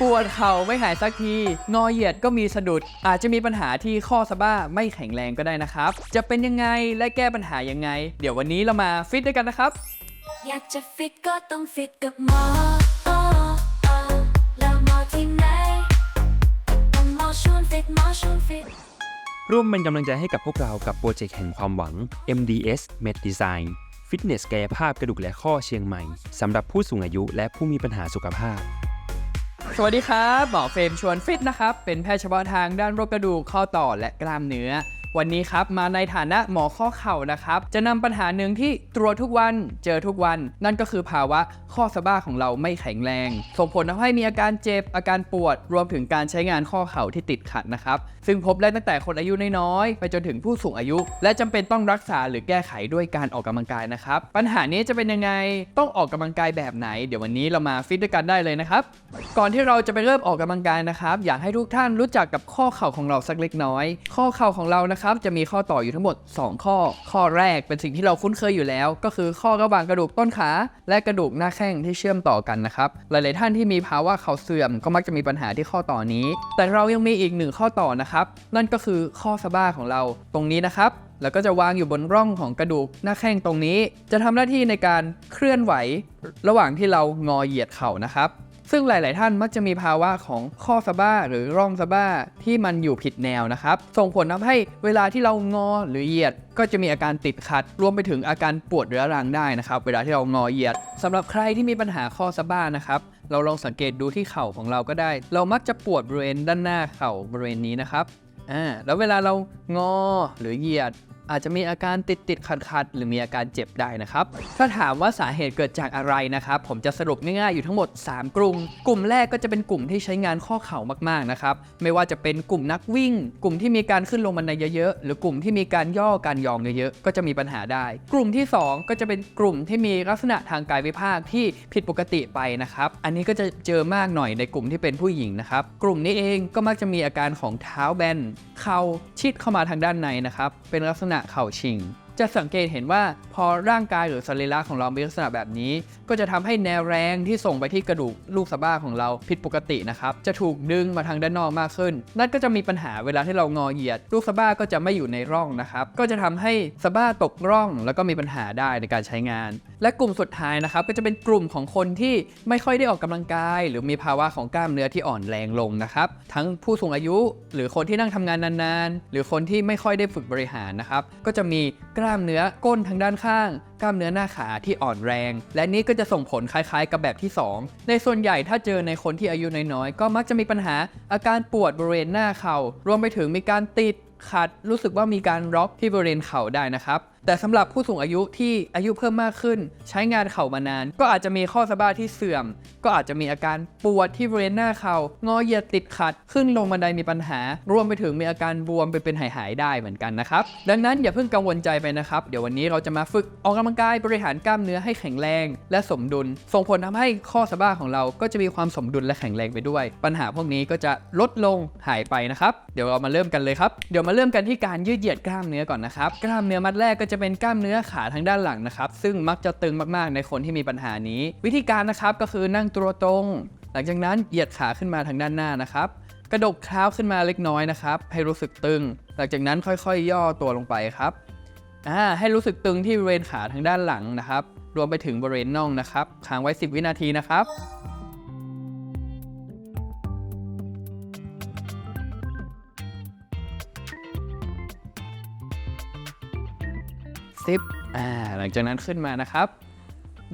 ปวดเข่าไม่หายสักที งอเหยียดก็มีสะดุด อาจจะมีปัญหาที่ข้อสะบ้าไม่แข็งแรงก็ได้นะครับ จะเป็นยังไงและแก้ปัญหายังไง เดี๋ยววันนี้เรามาฟิตด้วยกันนะครับ อยากจะฟิตก็ต้องฟิตกับหมออ๋ออ๋อแล้วหมอที่ไหนต้องหมอชวนฟิตหมอชวนฟิต ร่วมเป็นกำลังใจให้กับพวกเรากับโปรเจกต์แห่งความหวัง MDS Med Design ฟิตเนสกายภาพกระดูกและข้อเชียงใหม่สำหรับผู้สูงอายุและผู้มีปัญหาสุขภาพ สวัสดีครับ หมอเฟรมชวนฟิตนะครับ เป็นแพทย์เฉพาะทางด้านโรคกระดูกข้อต่อและกล้ามเนื้อ วันนี้ครับมาในฐานะหมอข้อเข่านะครับ จะนำปัญหาหนึ่งที่ตรวจทุกวันเจอทุกวัน นั่นก็คือภาวะข้อสะบ้าของเราไม่แข็งแรง ส่งผลทำให้มีอาการเจ็บอาการปวด รวมถึงการใช้งานข้อเข่าที่ติดขัดนะครับ ซึ่งพบได้ตั้งแต่คนอายุน้อยๆไปจนถึงผู้สูงอายุ และจำเป็นต้องรักษาหรือแก้ไขด้วยการออกกำลังกายนะครับปัญหานี้จะเป็นยังไงต้องออกกำลังกายแบบไหน เดี๋ยววันนี้เรามาฟิตด้วยกันได้เลยนะครับก่อนที่เราจะไปเริ่มออกกำลังกายนะครับ อยากให้ทุกท่านรู้จักกับข้อเข่าของเราสักเล็กน้อย ข้อเข่าของเรานะครับจะมีข้อต่ออยู่ทั้งหมด 2 ข้อ ข้อแรกเป็นสิ่งที่เราคุ้นเคยอยู่แล้ว ก็คือข้อระหว่างกระดูกต้นขา และกระดูกหน้าแข้งที่เชื่อมต่อกันนะครับหลายๆท่านที่มีภาวะเข่าเสื่อมก็มักจะมีปัญหาที่ข้อต่อนี้ แต่เรายังมีอีกหนึ่งข้อต่อนะครับนั่นก็คือข้อสะบ้าของเราตรงนี้นะครับแล้วก็จะวางอยู่บนร่องของกระดูกหน้าแข้งตรงนี้ จะทำหน้าที่ในการเคลื่อนไหว ระหว่างที่เรางอเหยียดเข่านะครับ ซึ่งหลาย ๆ ท่านมักจะมีภาวะของข้อสะบ้าหรือร่องสะบ้าที่มันอยู่ผิดแนวนะครับ ส่งผลทำให้เวลาที่เรางอหรือเหยียด ก็จะมีอาการติดขัด รวมไปถึงอาการปวดเรื้อรังได้นะครับ เวลาที่เรางอเหยียดสำหรับใครที่มีปัญหาข้อสะบ้านะครับเราลองสังเกตดูที่เข่าของเราก็ได้ เรามักจะปวดบริเวณด้านหน้าเข่าบริเวณนี้นะครับอ่าแล้วเวลาเรางอหรือเหยียด อาจจะมีอาการติดติดขัดขัดๆหรือมีอาการเจ็บได้นะครับ ถ้าถามว่าสาเหตุเกิดจากอะไรนะครับผมจะสรุปง่ายๆอยู่ทั้งหมด 3 กลุ่ม กลุ่มแรกก็จะเป็นกลุ่มที่ใช้งานข้อเข่ามากๆนะครับไม่ว่าจะเป็นกลุ่มนักวิ่ง กลุ่มที่มีการขึ้นลงบันไดเยอะๆหรือกลุ่มที่มีการย่อการยองเยอะๆก็จะมีปัญหาได้ กลุ่มที่ 2 ก็จะเป็นกลุ่มที่มีลักษณะทางกายวิภาคที่ผิดปกติไปนะครับอันนี้ก็จะเจอมากหน่อยในกลุ่มที่เป็นผู้หญิงนะครับกลุ่มนี้เองก็มักจะมีอาการของเท้าแบนเข่าชิดเข้ามาทางด้านในนะครับเป็นลักษณะเข่าชิง จะสังเกตเห็นว่าพอร่างกายหรือสรีระของเรามีลักษณะแบบนี้ ก็จะทำให้แนวแรงที่ส่งไปที่กระดูกลูกสะบ้าของเราผิดปกตินะครับ จะถูกดึงมาทางด้านนอกมากขึ้น นั่นก็จะมีปัญหาเวลาที่เรางอเหยียด ลูกสะบ้าก็จะไม่อยู่ในร่องนะครับ ก็จะทำให้สะบ้าตกร่อง แล้วก็มีปัญหาได้ในการใช้งาน และกลุ่มสุดท้ายนะครับ ก็จะเป็นกลุ่มของคนที่ไม่ค่อยได้ออกกำลังกาย หรือมีภาวะของกล้ามเนื้อที่อ่อนแรงลงนะครับ ทั้งผู้สูงอายุ หรือคนที่นั่งทำงานนานๆ หรือคนที่ไม่ค่อยได้ฝึกบริหารนะครับ ก็จะมีกล้าามเนื้อก้นทางด้านข้าง กล้ามเนื้อหน้าขาที่อ่อนแรง และนี่ก็จะส่งผลคล้ายๆกับแบบที่ 2 ในส่วนใหญ่ถ้าเจอในคนที่อายุน้อยๆ ก็มักจะมีปัญหาอาการปวดบริเวณหน้าเข่ารวมไปถึงมีการติดขัด รู้สึกว่ามีการร็อกที่บริเวณเข่าได้นะครับ แต่สำหรับผู้สูงอายุที่อายุเพิ่มมากขึ้น ใช้งานเข่ามานาน ก็อาจจะมีข้อสะบ้าที่เสื่อม ก็อาจจะมีอาการปวดที่บริเวณหน้าเข่างอเหยียดติดขัด ขึ้นลงบันไดมีปัญหา รวมไปถึงมีอาการบวมไปเป็นหายๆได้เหมือนกันนะครับ ดังนั้นอย่าเพิ่งกังวลใจไปนะครับ เดี๋ยววันนี้เราจะมาฝึกออกกำลังกายบริหารกล้ามเนื้อให้แข็งแรง และสมดุล ส่งผลทำให้ข้อสะบ้าของเราก็จะมีความสมดุลและแข็งแรงไปด้วย ปัญหาพวกนี้ก็จะลดลงหายไปนะครับ เดี๋ยวเรามาเริ่มกันเลยครับ เดี๋ยวมาเริ่มกันที่การยืดเหยียดกล้ามเนื้อก่อนนะครับ กล้ามเนื้อมัดแรกก็จะเป็นกล้ามเนื้อขาทางด้านหลังนะครับซึ่งมักจะตึงมากๆในคนที่มีปัญหานี้ วิธีการนะครับก็คือนั่งตัวตรง หลังจากนั้นเหยียดขาขึ้นมาทางด้านหน้านะครับกระดกเท้าขึ้นมาเล็กน้อยนะครับให้รู้สึกตึง หลังจากนั้นค่อยๆ ย่อตัวลงไปครับอ่าให้รู้สึกตึงที่บริเวณขาทางด้านหลังนะครับ รวมไปถึงบริเวณน่องนะครับค้างไว้ 10 วินาทีนะครับ สิบอ่าหลังจากนั้นขึ้นมานะครับ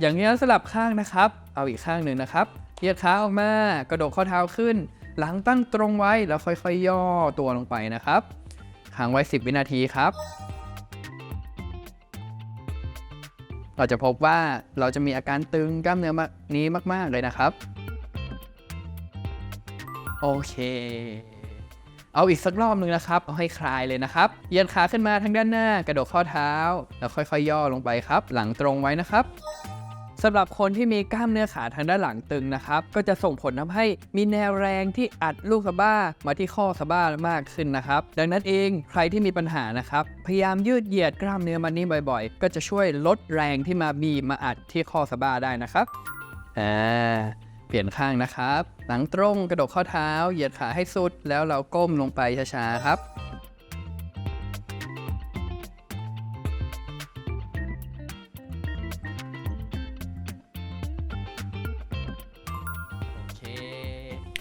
อย่างนี้สลับข้างนะครับ เอาอีกข้างหนึ่งนะครับเหยียดขาออกมากระดกข้อเท้าขึ้น หลังตั้งตรงไว้แล้วค่อยๆย่อตัวลงไปนะครับค้างไว้ 10 วินาทีครับ เราจะพบว่าเราจะมีอาการตึงกล้ามเนื้อนี้มาก ๆ เลยนะครับ โอเค เอาอีกสักรอบหนึ่งนะครับ เอาให้คลายเลยนะครับเยียดขาขึ้นมาทางด้านหน้ากระดกข้อเท้า แล้วค่อยๆย่อลงไปครับ หลังตรงไว้นะครับสำหรับคนที่มีกล้ามเนื้อขาทางด้านหลังตึงนะครับ ก็จะส่งผลทำให้มีแนวแรงที่อัดลูกสะบ้ามาที่ข้อสะบ้ามากขึ้นนะครับ ดังนั้นเองใครที่มีปัญหานะครับ พยายามยืดเหยียดกล้ามเนื้อมันนี้บ่อยๆ ก็จะช่วยลดแรงที่มาบีมาอัดที่ข้อสะบ้าได้นะครับอ่า เปลี่ยนข้างนะครับ หลังตรงกระดกข้อเท้า เหยียดขาให้สุด แล้วเราก้มลงไปช้าๆครับโอเค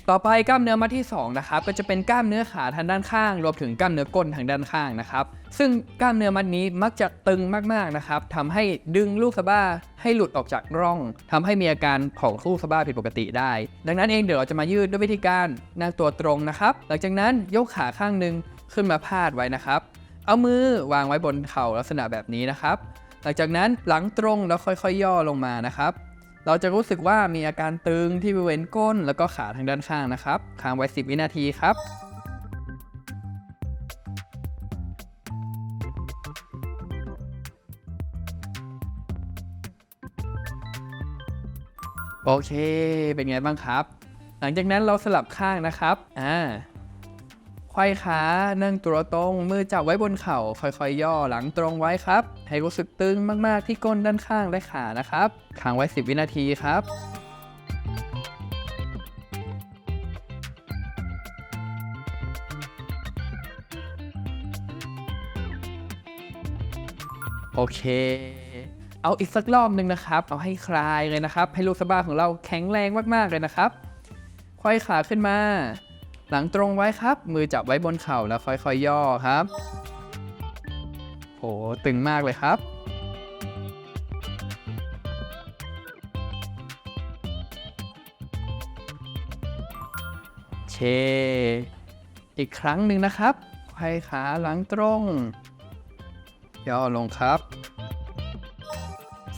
ต่อไปกล้ามเนื้อมัดที่2นะครับก็จะเป็นกล้ามเนื้อขาทางด้านข้าง รวมถึงกล้ามเนื้อก้นทางด้านข้างนะครับ ซึ่งกล้ามเนื้อมัดนี้มักจะตึงมากๆนะครับทำให้ดึงลูกสะบ้า ให้หลุดออกจากร่องทำให้มีอาการของลูกสะบ้าผิดปกติได้ ดังนั้นเองเดี๋ยวเราจะมายืดด้วยวิธีการนั่งตัวตรงนะครับ หลังจากนั้นยกขาข้างหนึ่งขึ้นมาพาดไว้นะครับ เอามือวางไว้บนเข่าลักษณะแบบนี้นะครับ หลังจากนั้นหลังตรงแล้วค่อยๆย่อลงมานะครับเราจะรู้สึกว่ามีอาการตึงที่บริเวณก้นแล้วก็ขาทางด้านข้างนะครับ ค้างไว้ 10 วินาทีครับ โอเค เป็นไงบ้างครับ หลังจากนั้นเราสลับข้างนะครับอ่าไขว้ขานั่งตัวตรงมือจับไว้บนเข่า ค่อยๆ ย่อหลังตรงไว้ครับ ให้รู้สึกตึงมากๆที่ก้นด้านข้างและขานะครับค้างไว้ 10 วินาทีครับโอเค เอาอีกสักรอบหนึ่งนะครับ เอาให้คลายเลยนะครับ ให้ลูกสะบ้าของเราแข็งแรงมากๆเลยนะครับไขว้ขาขึ้นมา หลังตรงไว้ครับ มือจับไว้บนเข่าแล้วค่อยๆย่อครับโหตึงมากเลยครับเคอีกครั้งหนึ่งนะครับไขว้ขาหลังตรง ย่อลงครับ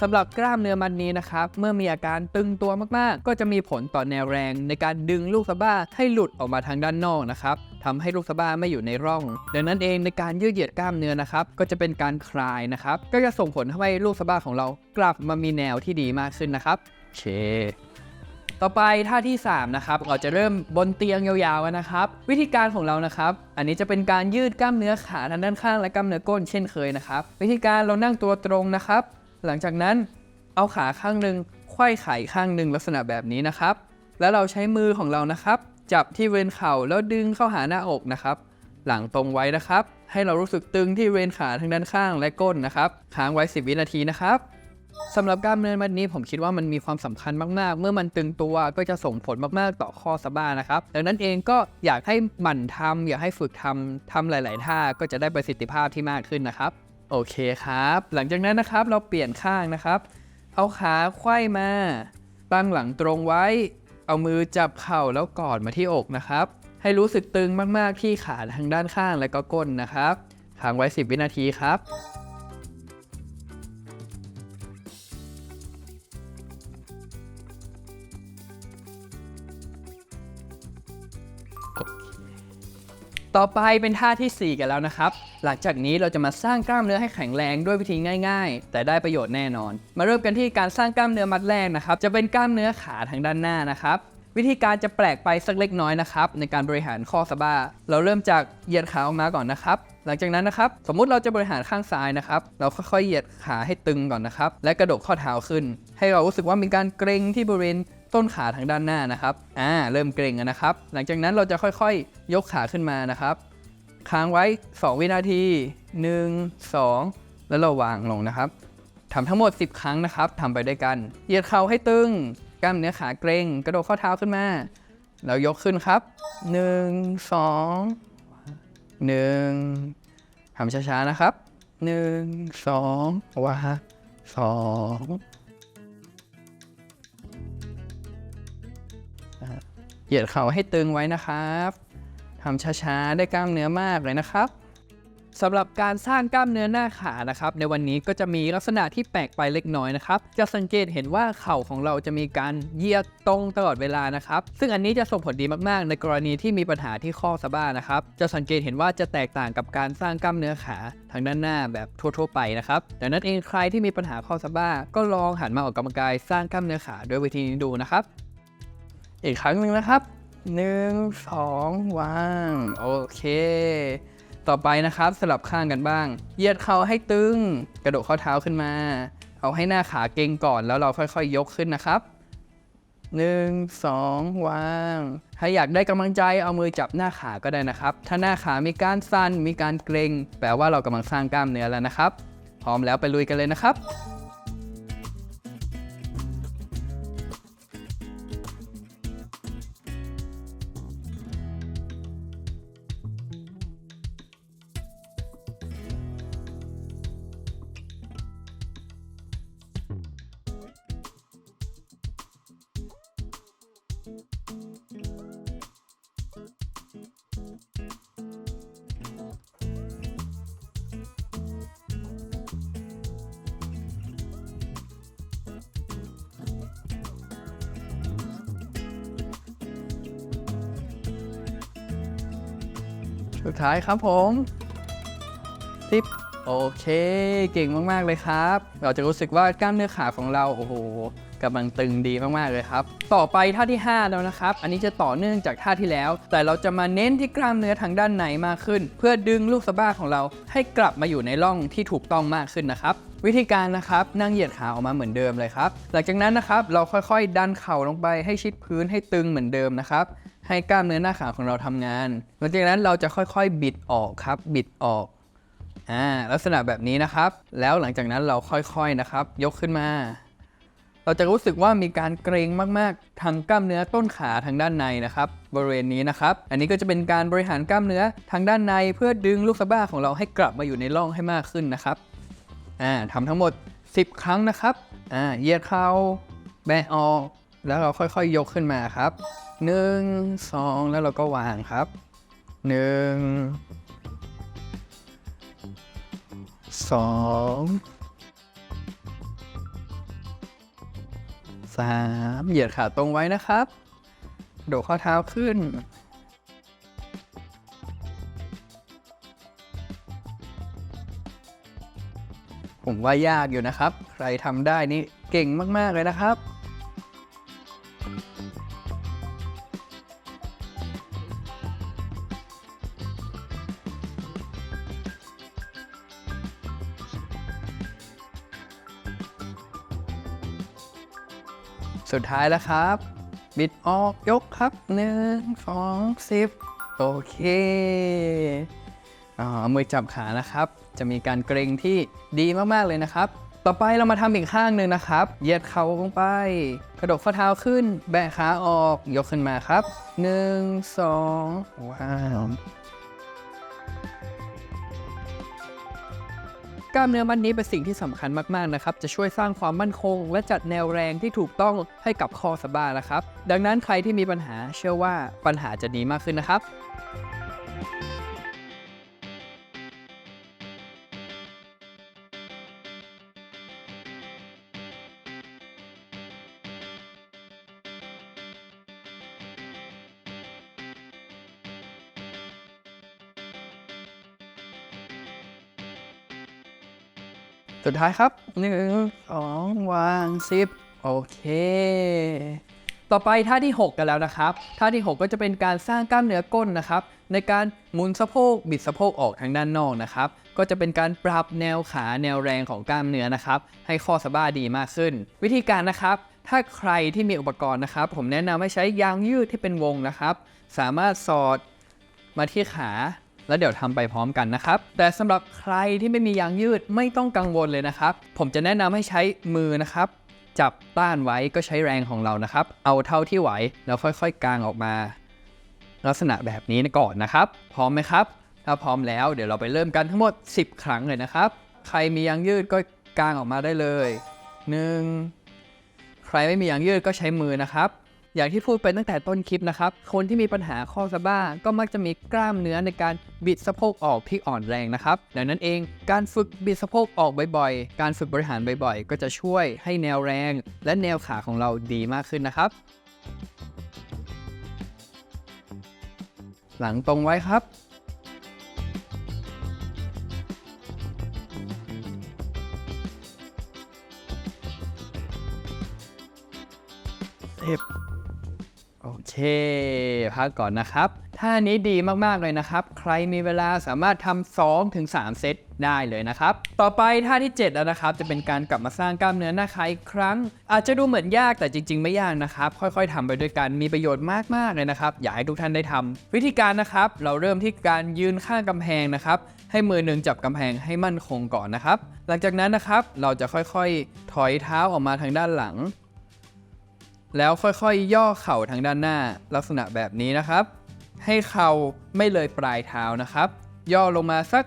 สำหรับกล้ามเนื้อมันนี้นะครับเมื่อมีอาการตึงตัวมากๆ ก็จะมีผลต่อแนวแรงในการดึงลูกสะบ้าให้หลุดออกมาทางด้านนอกนะครับทำให้ลูกสะบ้าไม่อยู่ในร่อง ดังนั้นเองในการยืดเหยียดกล้ามเนื้อนะครับก็จะเป็นการคลายนะครับก็จะส่งผลทำให้ลูกสะบ้าของเรากลับมามีแนวที่ดีมากขึ้นนะครับโอเคต่อไปท่าที่ 3 นะครับ เราจะเริ่มบนเตียงยาวๆกันนะครับ วิธีการของเรานะครับ อันนี้จะเป็นการยืดกล้ามเนื้อขาทางด้านข้างและกล้ามเนื้อก้นเช่นเคยนะครับ วิธีการเรานั่งตัวตรงนะครับ หลังจากนั้นเอาขาข้างหนึ่งไขว้ไข่ข้างหนึ่งลักษณะแบบนี้นะครับ แล้วเราใช้มือของเรานะครับ จับที่เวนเข่าแล้วดึงเข้าหาหน้าอกนะครับ หลังตรงไว้นะครับ ให้เรารู้สึกตึงที่เวนขาทางด้านข้างและก้นนะครับค้างไว้ 10 วินาทีนะครับสำหรับกล้ามเนื้อมัดนี้ผมคิดว่ามันมีความสำคัญมาก ๆ เมื่อมันตึงตัวก็จะส่งผลมาก ๆ ต่อข้อสะบ้านะครับ ดังนั้นเองก็อยากให้หมั่นทำอยากให้ฝึกทำทำหลาย ๆ ท่าก็จะได้ประสิทธิภาพที่มากขึ้นนะครับ โอเคครับ หลังจากนั้นนะครับเราเปลี่ยนข้างนะครับ เอาขาไขว้มา ตั้งหลังตรงไว้ เอามือจับเข่าแล้วกอดมาที่อกนะครับ ให้รู้สึกตึงมากๆที่ขาทางด้านข้างและก็ก้นนะครับค้างไว้ 10 วินาทีครับ ต่อไปเป็นท่าทีสี่ 4 กันแล้วนะครับ หลังจากนี้เราจะมาสร้างกล้ามเนื้อให้แข็งแรงด้วยวิธีง่ายๆ แต่ได้ประโยชน์แน่นอน มาเริ่มกันที่การสร้างกล้ามเนื้อมัดแรกนะครับ จะเป็นกล้ามเนื้อขาทางด้านหน้านะครับ วิธีการจะแปลกไปสักเล็กน้อยนะครับในการบริหารข้อสะบ้า เราเริ่มจากเหยียดขาออกมาก่อนนะครับ หลังจากนั้นนะครับ สมมุติเราจะบริหารข้างซ้ายนะครับ เราค่อยๆเหยียดขาให้ตึงก่อนนะครับ และกระดกข้อเท้าขึ้น ให้เรารู้สึกว่ามีการเกร็งที่บริเวณ ต้นขาทางด้านหน้านะครับ อ่า เริ่มเกร็งนะครับ หลังจากนั้นเราจะค่อยๆยกขาขึ้นมานะครับ ค้างไว้ 2 วินาที 1 2 แล้วเราวางลงนะครับทำทั้งหมด 10 ครั้งนะครับทำไปด้วยกัน เหยียดเข่าให้ตึง กล้ามเนื้อขาเกร็ง กระโดดข้อเท้าขึ้นมา แล้วยกขึ้นครับ 1 2 1ทำช้าๆนะครับ 1 2ว้า2 เหยียดเข่าให้ตึงไว้นะครับทำช้าๆ ได้กล้ามเนื้อมากเลยนะครับสำหรับการสร้างกล้ามเนื้อหน้าขานะครับ ในวันนี้ก็จะมีลักษณะที่แปลกไปเล็กน้อยนะครับ จะสังเกตเห็นว่าเข่าของเราจะมีการเหยียดตรงตลอดเวลานะครับ ซึ่งอันนี้จะส่งผลดีมากๆ ในกรณีที่มีปัญหาที่ข้อสะบ้านะครับ จะสังเกตเห็นว่าจะแตกต่างกับการสร้างกล้ามเนื้อขาทางด้านหน้าแบบทั่ว ๆ ไปนะครับดังนั้นเองใครที่มีปัญหาข้อสะบ้าก็ลองหันมาออกกำลังกายสร้างกล้ามเนื้อขาด้วยวิธีนี้ดูนะครับ อีกครั้งหนึ่งนะครับหนึ่งสองวางโอเค ต่อไปนะครับสลับข้างกันบ้างเหยียดเข่าให้ตึง กระโดดข้อเท้าขึ้นมา เอาให้หน้าขาเกร็งก่อนแล้วเราค่อยๆยกขึ้นนะครับหนึ่งสองวางถ้าอยากได้กำลังใจเอามือจับหน้าขาก็ได้นะครับ ถ้าหน้าขามีการสั่นมีการเกร็ง แปลว่าเรากำลังสร้างกล้ามเนื้อแล้วนะครับ พร้อมแล้วไปลุยกันเลยนะครับ สุดท้ายครับผมทิปโอเค เก่งมาก ๆ เลยครับ เราจะรู้สึกว่ากล้ามเนื้อขาของเรา โอ้โหกำลังตึงดีมาก ๆ เลยครับ ต่อไปท่าที่ 5 แล้วนะครับ อันนี้จะต่อเนื่องจากท่าที่แล้ว แต่เราจะมาเน้นที่กล้ามเนื้อทางด้านในมากขึ้น เพื่อดึงลูกสะบ้าของเราให้กลับมาอยู่ในร่องที่ถูกต้องมากขึ้นนะครับ วิธีการนะครับนั่งเหยียดขาออกมาเหมือนเดิมเลยครับ หลังจากนั้นนะครับเราค่อยๆ ดันเข่าลงไปให้ชิดพื้นให้ตึงเหมือนเดิมนะครับ ให้กล้ามเนื้อหน้าขาของเราทำงานหลังจากนั้นเราจะค่อยๆบิดออกครับบิดออกอ่าลักษณะแบบนี้นะครับ แล้วหลังจากนั้นเราค่อยๆนะครับ ยกขึ้นมา เราจะรู้สึกว่ามีการเกรงมากๆทางกล้ามเนื้อต้นขาทางด้านในนะครับ บริเวณนี้นะครับ อันนี้ก็จะเป็นการบริหารกล้ามเนื้อทางด้านในเพื่อดึงลูกสะบ้าของเราให้กลับมาอยู่ในร่องให้มากขึ้นนะครับอ่าทำทั้งหมด 10 ครั้งนะครับอ่าเหยียดเข่าแบะออก แล้วเราค่อยๆยกขึ้นมาครับ 1 2 แล้วเราก็วางครับ 1 2 3 เหยียดขาตรงไว้นะครับ โดดข้อเท้าขึ้นผมว่ายากอยู่นะครับ ใครทำได้นี่เก่งมาก ๆ เลยนะครับ สุดท้ายแล้วครับ บิดออกยกครับ1 2 10โอเคอ่าเอามือจับขานะครับ จะมีการเกรงที่ดีมาก ๆ เลยนะครับ ต่อไปเรามาทำอีกข้างหนึ่งนะครับเหยียดเข่าลงไป กระดกข้อเท้าขึ้น แบะขาออกยกขึ้นมาครับ1 2ว้าว กล้ามเนื้อมัดนี้เป็นสิ่งที่สำคัญมากๆนะครับ จะช่วยสร้างความมั่นคง และจัดแนวแรงที่ถูกต้องให้กับคอสะบ้านะครับ ดังนั้นใครที่มีปัญหาเชื่อว่าปัญหาจะดีมากขึ้นนะครับ สุดท้ายครับหนึ่งสองวางสิบโอเค ต่อไปท่าที่ 6 กันแล้วนะครับ ท่าที่ 6 ก็จะเป็นการสร้างกล้ามเนื้อก้นนะครับ ในการหมุนสะโพกบิดสะโพกออกทางด้านนอกนะครับ ก็จะเป็นการปรับแนวขาแนวแรงของกล้ามเนื้อนะครับ ให้ข้อสะบ้าดีมากขึ้น วิธีการนะครับถ้าใครที่มีอุปกรณ์นะครับ ผมแนะนำให้ใช้ยางยืดที่เป็นวงนะครับ สามารถสอดมาที่ขา แล้วเดี๋ยวทำไปพร้อมกันนะครับ แต่สำหรับใครที่ไม่มียางยืดไม่ต้องกังวลเลยนะครับ ผมจะแนะนำให้ใช้มือนะครับ จับต้านไว้ก็ใช้แรงของเรานะครับ เอาเท่าที่ไหวแล้วค่อยๆกางออกมา ลักษณะแบบนี้ก่อนนะครับ พร้อมไหมครับ ถ้าพร้อมแล้วเดี๋ยวเราไปเริ่มกันทั้งหมด 10 ครั้งเลยนะครับ ใครมียางยืดก็กางออกมาได้เลยหนึ่งใครไม่มียางยืดก็ใช้มือนะครับ อย่างที่พูดไปตั้งแต่ต้นคลิปนะครับ คนที่มีปัญหาข้อสะบ้าก็มักจะมีกล้ามเนื้อในการบิดสะโพกออกที่อ่อนแรงนะครับ ดังนั้นเองการฝึกบิดสะโพกออกบ่อยๆ การฝึกบริหารบ่อยๆ ก็จะช่วยให้แนวแรง และแนวขาของเราดีมากขึ้นนะครับ หลังตรงไว้ครับสิบ โอเค พักก่อนนะครับ ท่านี้ดีมากๆเลยนะครับ ใครมีเวลาสามารถทำ2ถึง3เซตได้เลยนะครับ ต่อไปท่าที่ 7 แล้วนะครับ จะเป็นการกลับมาสร้างกล้ามเนื้อหน้าขาอีกครั้ง อาจจะดูเหมือนยากแต่จริง ๆ ไม่ยากนะครับ ค่อยๆทำไปด้วยกันมีประโยชน์มากๆเลยนะครับ อยากให้ทุกท่านได้ทำวิธีการนะครับ เราเริ่มที่การยืนข้างกำแพงนะครับ ให้มือหนึ่งจับกำแพงให้มั่นคงก่อนนะครับ หลังจากนั้นนะครับ เราจะค่อยๆ ถอยเท้าออกมาทางด้านหลัง แล้วค่อยๆย่อเข่าทางด้านหน้าลักษณะแบบนี้นะครับ ให้เข่าไม่เลยปลายเท้านะครับ ย่อลงมาสัก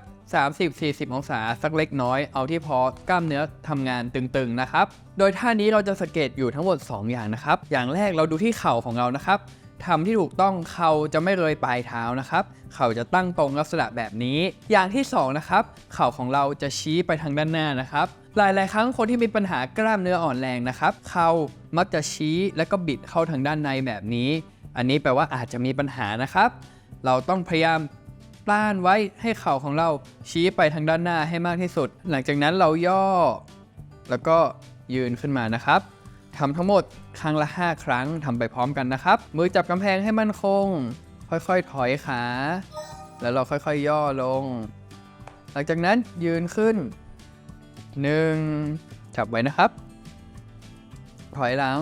30-40 องศาสักเล็กน้อย เอาที่พอกล้ามเนื้อทำงานตึงๆนะครับ โดยท่านี้เราจะสังเกตอยู่ทั้งหมด 2 อย่างนะครับ อย่างแรกเราดูที่เข่าของเรานะครับทำที่ถูกต้องเข่าจะไม่เลยปลายเท้านะครับ เข่าจะตั้งตรงลักษณะแบบนี้ อย่างที่สองนะครับ เข่าของเราจะชี้ไปทางด้านหน้านะครับ หลายๆ ครั้งคนที่มีปัญหากล้ามเนื้ออ่อนแรงนะครับ เข่า มักจะชี้และก็บิดเข้าทางด้านในแบบนี้ อันนี้แปลว่าอาจจะมีปัญหานะครับ เราต้องพยายามต้านไว้ให้เข่าของเราชี้ไปทางด้านหน้าให้มากที่สุด หลังจากนั้นเราย่อ แล้วก็ยืนขึ้นมานะครับทำทั้งหมดครั้งละ 5 ครั้งทำไปพร้อมกันนะครับ มือจับกำแพงให้มั่นคง ค่อยๆ ถอยขา แล้วเราค่อยๆ ย่อลง หลังจากนั้นยืนขึ้น 1. จับไว้นะครับ ถอยหลัง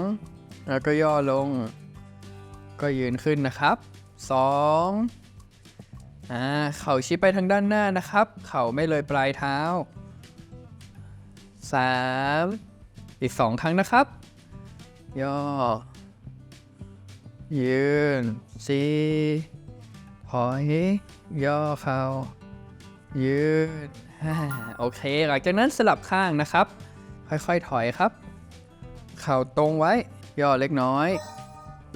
แล้วก็ย่อลง ก็ยืนขึ้นนะครับ 2. อ่าเข่าชี้ไปทางด้านหน้านะครับ เข่าไม่เลยปลายเท้า 3. อีก 2 ครั้งนะครับ ย่อ ยืน 4. ถอย ย่อเข่ายืดฮ่าโอเค หลังจากนั้นสลับข้างนะครับ ค่อยๆ ถอยครับ เข่าตรงไว้ ย่อเล็กน้อย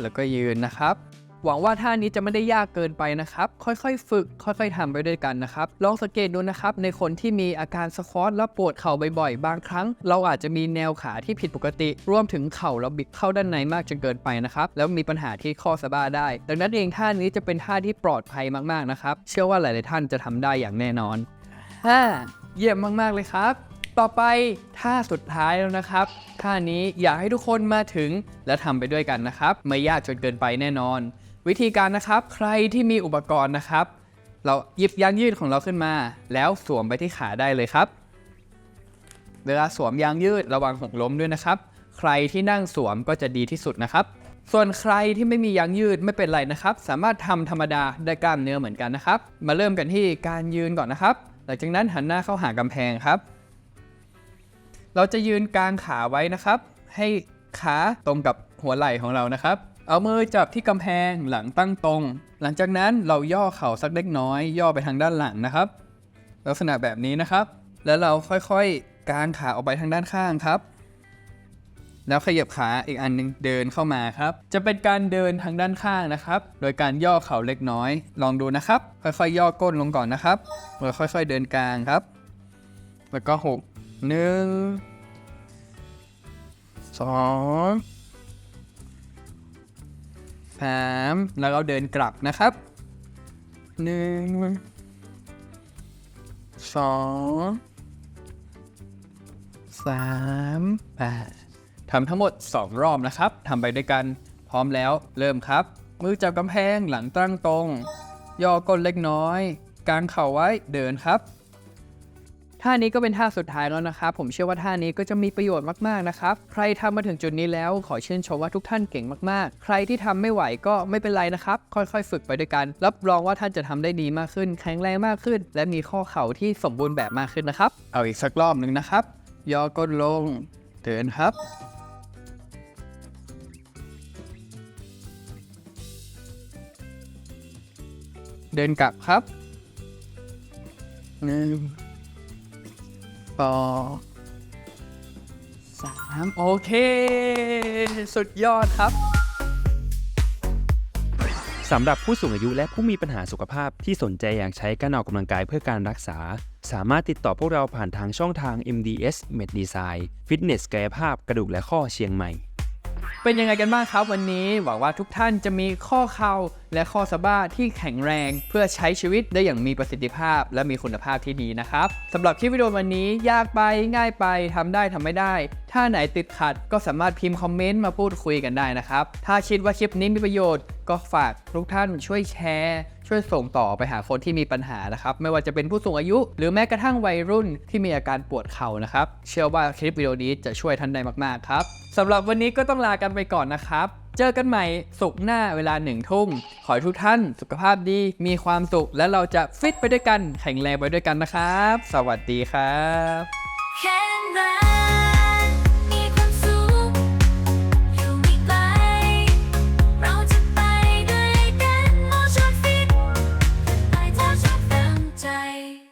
แล้วก็ยืนนะครับ หวังว่าท่านี้จะไม่ได้ยากเกินไปนะครับ ค่อยๆ ฝึก ค่อยๆทำไปด้วยกันนะครับ ลองสังเกตดูนะครับ ในคนที่มีอาการสควอตและปวดเข่าบ่อยๆ บางครั้ง เราอาจจะมีแนวขาที่ผิดปกติ รวมถึงเข่าเราบิดเข้าด้านในมากจนเกินไปนะครับ แล้วมีปัญหาที่ข้อสะบ้าได้ ดังนั้นเองท่านี้จะเป็นท่าที่ปลอดภัยมากๆนะครับ เชื่อว่าหลายๆท่านจะทำได้อย่างแน่นอนฮ่าเยี่ยมมากๆเลยครับ ต่อไปท่าสุดท้ายแล้วนะครับท่านี้อยากให้ทุกคนมาถึงและทำไปด้วยกันนะครับ ไม่ยากจนเกินไปแน่นอน วิธีการนะครับใครที่มีอุปกรณ์นะครับ เราหยิบยางยืดของเราขึ้นมา แล้วสวมไปที่ขาได้เลยครับ เวลาสวมยางยืดระวังหกล้มด้วยนะครับ ใครที่นั่งสวมก็จะดีที่สุดนะครับ ส่วนใครที่ไม่มียางยืดไม่เป็นไรนะครับ สามารถทำธรรมดาได้กล้ามเนื้อเหมือนกันนะครับ มาเริ่มกันที่การยืนก่อนนะครับ หลังจากนั้นหันหน้าเข้าหากำแพงครับ เราจะยืนกลางขาไว้นะครับ ให้ขาตรงกับหัวไหล่ของเรานะครับ เอามือจับที่กำแพงหลังตั้งตรง หลังจากนั้นเราย่อเข่าสักเล็กน้อย ย่อไปทางด้านหลังนะครับ ลักษณะแบบนี้นะครับ แล้วเราค่อยๆกางขาออกไปทางด้านข้างครับ แล้วขยับขาอีกอันหนึงเดินเข้ามาครับ จะเป็นการเดินทางด้านข้างนะครับ โดยการย่อเข่าเล็กน้อย ลองดูนะครับ ค่อยๆ ย่อก้นลงก่อนนะครับแล้วค่อย ๆ เดินกลางครับ แล้วก็หก หนึ่งสองสามแล้วเราเดินกลับนะครับหนึ่งสองสามแปดทำทั้งหมด 2 รอบนะครับทำไปด้วยกันพร้อมแล้วเริ่มครับ มือจับกำแพงหลังตั้งตรง ย่อก้นเล็กน้อย กางเข่าไว้เดินครับ ท่านี้ก็เป็นท่าสุดท้ายแล้วนะครับผมเชื่อว่าท่านี้ก็จะมีประโยชน์มากๆนะครับใครทำมาถึงจุดนี้แล้วขอชื่นชมว่าทุกท่านเก่งมากๆ ใครที่ทำไม่ไหวก็ไม่เป็นไรนะครับ ค่อยๆ ฝึกไปด้วยกัน รับรองว่าท่านจะทำได้ดีมากขึ้น แข็งแรงมากขึ้น และมีข้อเข่าที่สมบูรณ์แบบมากขึ้นนะครับ เอาอีกสักรอบหนึ่งนะครับ ย่อก้นลงเดินครับเดินกลับครับหนึ่ง สองสามโอเค สุดยอดครับสำหรับผู้สูงอายุและผู้มีปัญหาสุขภาพที่สนใจอยากใช้การออกกำลังกายเพื่อการรักษา สามารถติดต่อพวกเราผ่านทางช่องทาง MDS Med Design Fitness กายภาพกระดูกและข้อเชียงใหม่ เป็นยังไงกันบ้างครับวันนี้ หวังว่าทุกท่านจะมีข้อเข่า และข้อสะบ้าที่แข็งแรงเพื่อใช้ชีวิตได้อย่างมีประสิทธิภาพ และมีคุณภาพที่ดีนะครับสำหรับคลิปวิดีโอวันนี้ยากไปง่ายไปทำได้ทำไม่ได้ ถ้าไหนติดขัดก็สามารถพิมพ์คอมเมนต์มาพูดคุยกันได้นะครับ ถ้าคิดว่าคลิปนี้มีประโยชน์ก็ฝากทุกท่านช่วยแชร์ ช่วยส่งต่อไปหาคนที่มีปัญหานะครับ ไม่ว่าจะเป็นผู้สูงอายุ หรือแม้กระทั่งวัยรุ่นที่มีอาการปวดเข่านะครับ เชื่อว่าคลิปวิดีโอนี้จะช่วยท่านได้มากๆครับสำหรับวันนี้ก็ต้องลากันไปก่อนนะครับ เจอกันใหม่สุกหน้าเวลาหนึ่งทุ่ม ขอให้ทุกท่านสุขภาพดี มีความสุข และเราจะฟิตไปด้วยกัน แข็งแรงไปด้วยกันนะครับ สวัสดีครับ